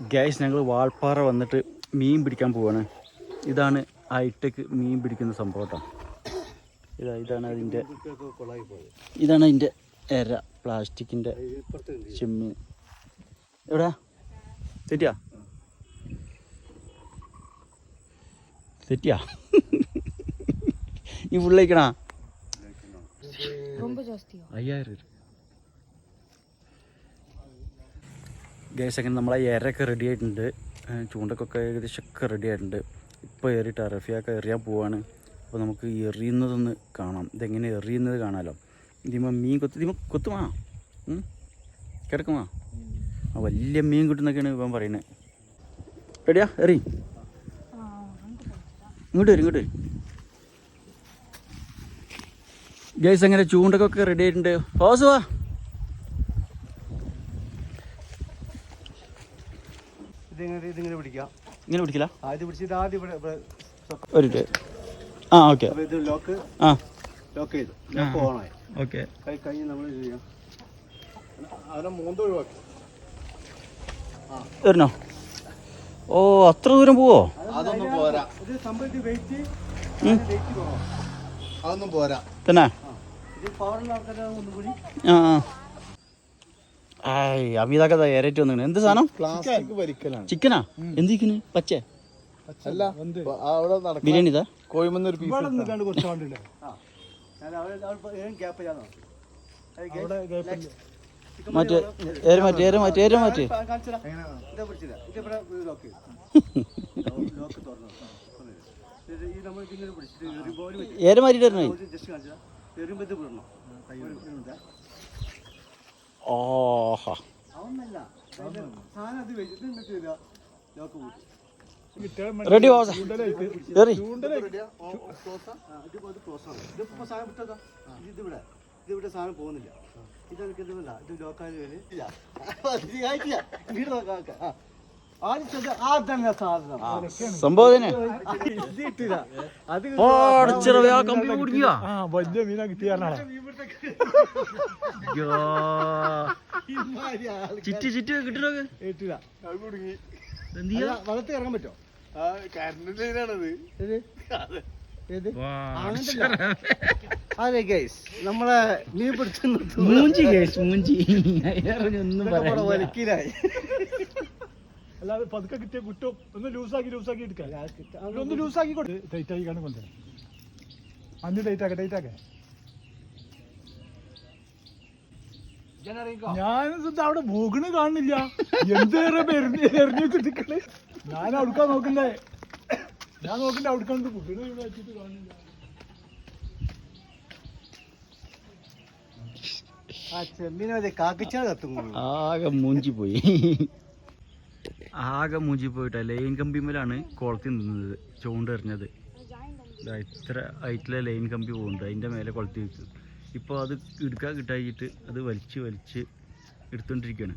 Gas ഞങ്ങൾ വാൾപ്പാറ വന്നിട്ട് മീൻ പിടിക്കാൻ പോവാണ്. ഇതാണ് ഹൈടെക് മീൻ പിടിക്കുന്ന സംഭവം ഇതാ ഇതാണ് അതിന്റെ ഇതാണ് അതിന്റെ എര പ്ലാസ്റ്റിക്കിന്റെ ചെമ്മീൻ. എവിടെയാ തെറ്റിയാ? തെറ്റിയാ? നീ ഉള്ളിലേക്കണാ? അയ്യായിരം ഗ്യാസ് അങ്ങനെ നമ്മളെ ഇരയൊക്കെ റെഡി ആയിട്ടുണ്ട്. ചൂണ്ടക്കൊക്കെ ഏകദേശമൊക്കെ റെഡി ആയിട്ടുണ്ട്. ഇപ്പോൾ ഏറിയിട്ട് റഫിയൊക്കെ എറിയാൻ പോവാണ്. അപ്പോൾ നമുക്ക് എറിയുന്നതൊന്ന് കാണാം. ഇതെങ്ങനെ എറിയുന്നത് കാണാമല്ലോ ഇതിമ മീൻ കൊത്ത് ഇതിമ കൊത്തുമാ? കിടക്കുമാ. ആ വലിയ മീൻ കിട്ടുന്നൊക്കെയാണ് ഇവൻ പറയുന്നത് റെഡിയാ? എറി. ഇങ്ങോട്ട് വരും ഇങ്ങോട്ട് വരും. ഗൈസ് അങ്ങനെ ചൂണ്ടക്കൊക്കെ റെഡി ആയിട്ടുണ്ട്. ഹോസ് ഇതിങ്ങനെ ഇതിങ്ങനെ പിടിക്കാം. ഇങ്ങനെ പിടിക്കില്ല? ആദ്യം പിടിച്ചിട്ട് ആദ്യം ഇവിടെ ഒരു. ആ ഓക്കെ. അപ്പൊ ഇത് ലോക്ക് ആ. ലോക്ക് ചെയ്തു. ലോക്ക് ഓണായി ഓക്കെ. കൈ കൈ നമ്മൾ ചെയ്യാം. അതിനെ മൂന്ന് ഒഴിവാക്കി. വരണോ? ഓ അത്ര ദൂരം പോവോ? അതൊന്നും പോരാ. ഇത് സംഭവിച്ച് വെയിറ്റ് ഉം. വെയിറ്റ് കുറവാണ് അതൊന്നും പോരാ. തന്നെ? ഇത് പവറുള്ള ആൾക്കാരെ ഒന്നും കൂടി ആ ആ. ആയ് അമിതാക്കഥ ഏറേറ്റ് വന്നു എന്ത് സാധനം? പ്ലാസ്റ്റിക് വലിക്കലാണ് ചിക്കനാ? എന്തിക്കുന്നു പച്ച? അല്ല അവിടെ ബിരിയാണി ഇതാ? കോഴിമന്നൊരു പീസ് കുറച്ച് വേണ്ടില്ല ആ. ഞാൻ അവിടെ അവിടെ ഗ്യാപ്പ് ചെയ്യാന്നോ മറ്റേ ഏര് മാറ്റി ഏര് മാറ്റി ഏര് മാറ്റി. ഏര് മാറ്റിട്ട് കൂട്ടി റെഡി എറി സാധനം ഇതിവിടെ. പോകുന്നില്ല. ഇതെനിക്ക് ഇത് ലോക്കായ ഇല്ല. ഇത് ആയിട്ടില്ല. വീട് നോക്കാം നോക്കാം. ആ. ആദ്യം ചെന്ന് ആ. തന്നെ സാധനം സംഭവം തന്നെ ഇത് ഇട്ടില്ല അത് ഓടച്ചിറവേ ആ ആ വലിയ മീനാ കിട്ടിയാണോ ചിറ്റ് ചിറ്റ് കിട്ടണോക്ക്. ഇട്ടില്ല എന്തിയാ? വളർത്തി ഇറങ്ങാൻ പറ്റോ? അതെ. ഗൈസ് നമ്മളെ മീൻ പിടിച്ചു മൂഞ്ചി കേസ് മൂഞ്ചി. ഒന്നും വലക്കിലായി വലിക്കിലായി അല്ലാതെ പതുക്കെ കിട്ടിയ കുട്ടും. ഒന്ന് ലൂസാക്കി ലൂസാക്കി എടുക്കാം. ഒന്ന് ലൂസാക്കി കൊടുത്ത് ടൈറ്റ് ആക്കി കാണും കൊണ്ടുവരാം. അന്ന് ടൈറ്റ് ആക്കാം ടൈറ്റ് ആക്കെ ഞാൻ ഇത് അവിടെ പോകണ് കാണുന്നില്ല? എന്തേറെ എറിഞ്ഞു കിട്ടിക്കൾ ഞാൻ അടുക്കാൻ നോക്കണ്ടേ? ഞാൻ നോക്കണ്ടേ അവിടുക്കാൻ കുട്ടികളെ ഇവിടെ വെച്ചിട്ട് കാണുന്നില്ല. ആകെ മൂഞ്ചി പോയി. ആകെ മൂഞ്ചി പോയിട്ട്. ലൈൻ കമ്പിമേലാണ് കുളത്തിൽ നിന്നത് ചൂണ്ടെറിഞ്ഞത്. ഇത്ര ഹൈറ്റിലെ ലൈൻ കമ്പി പോകുന്നുണ്ട് അതിന്റെ മേലെ കൊളുത്തി വെച്ചു. ഇപ്പോൾ അത് എടുക്കാൻ കിട്ടായിട്ട് അത് വലിച്ച് വലിച്ച് എടുത്തോണ്ടിരിക്കുകയാണ്